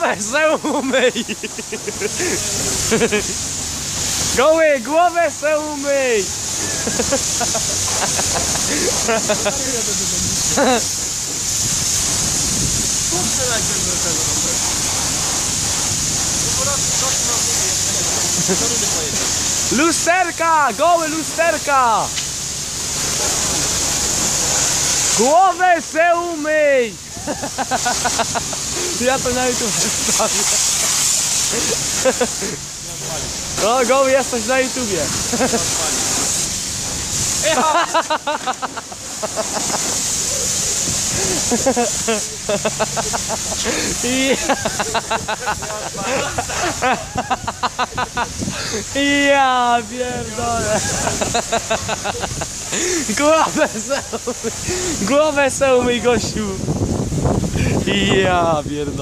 versão 1 aí. Cauê, igual versão 1 aí. Como será que eu vou fazer o Lucerca! Gol Lucerca! Gol venceu um mês! Ja to na YouTube wstawię. No, goły jesteś na YouTubie. Ja, pierdolę. Głowę se umyj. Głowę se umyj, gościu. Ja pierdolę.